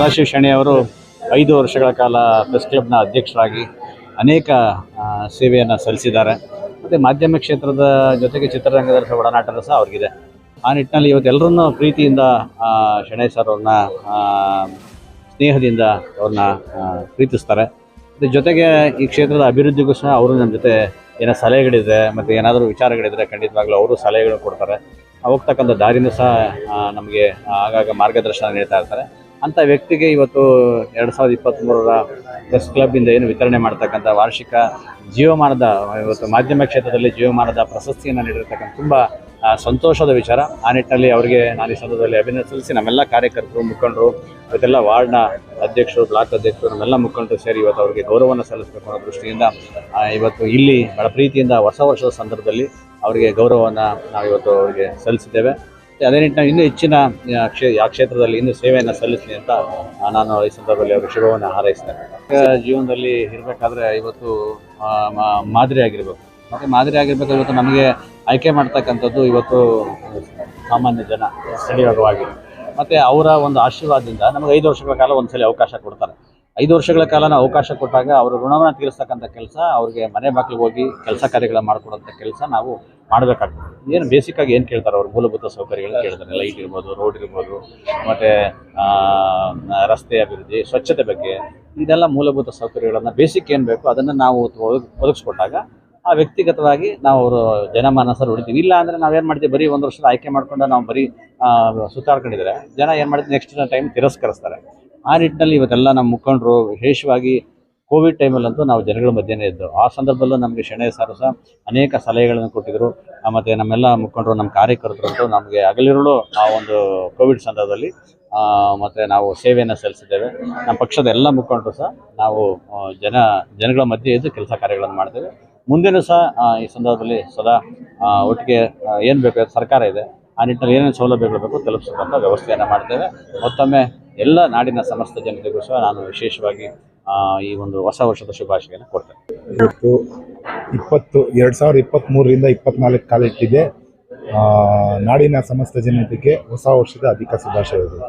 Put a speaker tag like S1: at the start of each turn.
S1: ಸದಾಶಿವ ಶೆಣೆ ಅವರು ಐದು ವರ್ಷಗಳ ಕಾಲ ಪ್ರೆಸ್ ಕ್ಲಬ್ನ ಅಧ್ಯಕ್ಷರಾಗಿ ಅನೇಕ ಸೇವೆಯನ್ನು ಸಲ್ಲಿಸಿದ್ದಾರೆ. ಮತ್ತು ಮಾಧ್ಯಮ ಕ್ಷೇತ್ರದ ಜೊತೆಗೆ ಚಿತ್ರರಂಗದ ಸಹ ಒಡನಾಟದ ಸಹ ಅವ್ರಿಗಿದೆ. ಆ ನಿಟ್ಟಿನಲ್ಲಿ ಇವತ್ತು ಎಲ್ಲರನ್ನೂ ಪ್ರೀತಿಯಿಂದ ಶೆಣೆ ಸರ್ ಅವ್ರನ್ನ ಸ್ನೇಹದಿಂದ ಅವ್ರನ್ನ ಪ್ರೀತಿಸ್ತಾರೆ. ಮತ್ತು ಜೊತೆಗೆ ಈ ಕ್ಷೇತ್ರದ ಅಭಿವೃದ್ಧಿಗೂ ಸಹ ಅವರು ನಮ್ಮ ಜೊತೆ ಏನೋ ಸಲಹೆಗಳಿದೆ, ಮತ್ತು ಏನಾದರೂ ವಿಚಾರಗಳಿದ್ರೆ ಖಂಡಿತವಾಗ್ಲೂ ಅವರು ಸಲಹೆಗಳು ಕೊಡ್ತಾರೆ. ಹೋಗ್ತಕ್ಕಂಥ ದಾರಿನೂ ಸಹ ನಮಗೆ ಆಗಾಗ ಮಾರ್ಗದರ್ಶನ ನೀಡ್ತಾ ಇರ್ತಾರೆ. ಅಂಥ ವ್ಯಕ್ತಿಗೆ ಇವತ್ತು ಎರಡು ಸಾವಿರದ ಇಪ್ಪತ್ತ್ಮೂರರ ಪ್ರೆಸ್ ಕ್ಲಬ್ಬಿಂದ ಏನು ವಿತರಣೆ ಮಾಡ್ತಕ್ಕಂಥ ವಾರ್ಷಿಕ ಜೀವಮಾನದ, ಇವತ್ತು ಮಾಧ್ಯಮ ಕ್ಷೇತ್ರದಲ್ಲಿ ಜೀವಮಾನದ ಪ್ರಶಸ್ತಿಯನ್ನು ನೀಡಿರ್ತಕ್ಕಂಥ ತುಂಬ ಸಂತೋಷದ ವಿಚಾರ. ಆ ನಿಟ್ಟಿನಲ್ಲಿ ಅವರಿಗೆ ನಾನು ಈ ಸಂದರ್ಭದಲ್ಲಿ ಅಭಿನಂದನೆ ಸಲ್ಲಿಸಿ, ನಮ್ಮೆಲ್ಲ ಕಾರ್ಯಕರ್ತರು, ಮುಖಂಡರು, ಇವತ್ತೆಲ್ಲ ವಾರ್ಡ್ನ ಅಧ್ಯಕ್ಷರು, ಬ್ಲಾಕ್ ಅಧ್ಯಕ್ಷರು, ನಮ್ಮೆಲ್ಲ ಮುಖಂಡರು ಸೇರಿ ಇವತ್ತು ಅವರಿಗೆ ಗೌರವವನ್ನು ಸಲ್ಲಿಸಬೇಕು ಅನ್ನೋ ದೃಷ್ಟಿಯಿಂದ ಇವತ್ತು ಇಲ್ಲಿ ಬಹಳ ಪ್ರೀತಿಯಿಂದ ಹೊಸ ವರ್ಷದ ಸಂದರ್ಭದಲ್ಲಿ ಅವರಿಗೆ ಗೌರವವನ್ನು ನಾವು ಇವತ್ತು ಅವರಿಗೆ ಸಲ್ಲಿಸಿದ್ದೇವೆ. ಅದೇ ನಿಟ್ಟಿನಲ್ಲಿ ಇನ್ನೂ ಹೆಚ್ಚಿನ ಕ್ಷೇ, ಆ ಕ್ಷೇತ್ರದಲ್ಲಿ ಇನ್ನೂ ಸೇವೆಯನ್ನು ಸಲ್ಲಿಸಲಿ ಅಂತ ನಾನು ಈ ಸಂದರ್ಭದಲ್ಲಿ ಅವರು ಶುಭವನ್ನು ಹಾರೈಸ್ತೇನೆ. ಜೀವನದಲ್ಲಿ ಇರಬೇಕಾದ್ರೆ ಇವತ್ತು ಮಾದರಿ ಆಗಿರ್ಬೇಕು. ಮತ್ತು ಮಾದರಿ ಆಗಿರ್ಬೇಕು ಇವತ್ತು ನಮಗೆ ಆಯ್ಕೆ ಮಾಡ್ತಕ್ಕಂಥದ್ದು ಇವತ್ತು, ಸಾಮಾನ್ಯ ಜನ ಸ್ಥಳೀಯವಾಗಿ ಮತ್ತು ಅವರ ಒಂದು ಆಶೀರ್ವಾದದಿಂದ ನಮಗೆ ಐದು ವರ್ಷಗಳ ಕಾಲ ಒಂದ್ಸಲಿ ಅವಕಾಶ ಕೊಡ್ತಾರೆ. ಐದು ವರ್ಷಗಳ ಕಾಲ ನಾವು ಅವಕಾಶ ಕೊಟ್ಟಾಗ ಅವರ ಋಣವನ್ನು ತೀರಿಸ್ತಕ್ಕಂಥ ಕೆಲಸ, ಅವ್ರಿಗೆ ಮನೆ ಮಕ್ಕಳಿಗೆ ಹೋಗಿ ಕೆಲಸ ಕಾರ್ಯಗಳ ಮಾಡಿಕೊಡೋಂಥ ಕೆಲಸ ನಾವು ಮಾಡಬೇಕಾಗ್ತದೆ. ಏನು ಆಗಿ ಏನು ಕೇಳ್ತಾರೆ ಅವ್ರ? ಮೂಲಭೂತ ಸೌಕರ್ಯಗಳನ್ನ ಕೇಳ್ತಾರೆ. ಲೈಟ್ ಇರ್ಬೋದು ರೋಡ್ ಇರ್ಬೋದು, ಮತ್ತು ರಸ್ತೆ ಅಭಿವೃದ್ಧಿ, ಸ್ವಚ್ಛತೆ ಬಗ್ಗೆ ಇದೆಲ್ಲ ಮೂಲಭೂತ ಸೌಕರ್ಯಗಳನ್ನು ಬೇಸಿಕ್ ಏನು ಬೇಕು ಅದನ್ನು ನಾವು ಒದಗ್, ಒದಗಿಸ್ಕೊಟ್ಟಾಗ ಆ ವ್ಯಕ್ತಿಗತವಾಗಿ ನಾವು ಅವರು ಜನಮಾನಸರು ಹೊಡಿತೀವಿ ಇಲ್ಲ ಅಂದರೆ ನಾವೇನು ಮಾಡ್ತೀವಿ? ಬರೀ ಒಂದು ವರ್ಷದ ಆಯ್ಕೆ ಮಾಡ್ಕೊಂಡು ನಾವು ಬರೀ ಸುತ್ತಾಡ್ಕೊಂಡಿದ್ರೆ ಜನ ಏನು ಮಾಡ್ತೀವಿ ನೆಕ್ಸ್ಟ್ ಟೈಮ್ ತಿರಸ್ಕರಿಸ್ತಾರೆ. ಆ ನಿಟ್ಟಿನಲ್ಲಿ ಇವತ್ತೆಲ್ಲ ನಮ್ಮ ಮುಖಂಡರು ವಿಶೇಷವಾಗಿ ಕೋವಿಡ್ ಟೈಮಲ್ಲಂತೂ ನಾವು ಜನಗಳ ಮಧ್ಯೆನೇ ಇದ್ದು. ಆ ಸಂದರ್ಭದಲ್ಲೂ ನಮಗೆ ಶಣೆ ಸಾರು ಸಹ ಅನೇಕ ಸಲಹೆಗಳನ್ನು ಕೊಟ್ಟಿದ್ದರು ಮತ್ತು ನಮ್ಮೆಲ್ಲ ಮುಖಂಡರು, ನಮ್ಮ ಕಾರ್ಯಕರ್ತರಂತೂ ನಮಗೆ ಹಗಲಿರುಳು ಆ ಒಂದು ಕೋವಿಡ್ ಸಂದರ್ಭದಲ್ಲಿ ಮತ್ತೆ ನಾವು ಸೇವೆಯನ್ನು ಸಲ್ಲಿಸಿದ್ದೇವೆ. ನಮ್ಮ ಪಕ್ಷದ ಎಲ್ಲ ಮುಖಂಡರು ಸಹ ನಾವು ಜನ, ಜನಗಳ ಮಧ್ಯೆ ಇದ್ದು ಕೆಲಸ ಕಾರ್ಯಗಳನ್ನು ಮಾಡ್ತೇವೆ. ಮುಂದೆನೂ ಸಹ ಈ ಸಂದರ್ಭದಲ್ಲಿ ಸದಾ ಒಟ್ಟಿಗೆ ಏನು ಬೇಕು ಸರ್ಕಾರ ಇದೆ. ಆ ನಿಟ್ಟಿನಲ್ಲಿ ಏನೇನು ಸೌಲಭ್ಯಗಳು ಬೇಕು ತಲುಪಿಸ್ತಕ್ಕಂಥ ವ್ಯವಸ್ಥೆಯನ್ನು ಮಾಡ್ತೇವೆ. ಮತ್ತೊಮ್ಮೆ ಎಲ್ಲ ನಾಡಿನ ಸಮಸ್ತ ಜನತೆಗೂ ಸಹ ನಾನು ವಿಶೇಷವಾಗಿ ಈ ಒಂದು ಹೊಸ ವರ್ಷದ ಶುಭಾಶಯನ ಕೊಡ್ತೇನೆ.
S2: ಇವತ್ತು ಇಪ್ಪತ್ತು, ಎರಡು ಸಾವಿರದ ಇಪ್ಪತ್ತ್ಮೂರರಿಂದ ಇಪ್ಪತ್ನಾಲ್ಕು ಕಾಲಿಟ್ಟಿದೆ ನಾಡಿನ ಸಮಸ್ತ ಜನತೆಗೆ ಹೊಸ ವರ್ಷದ ಅಧಿಕ ಶುಭಾಶಯಗಳು.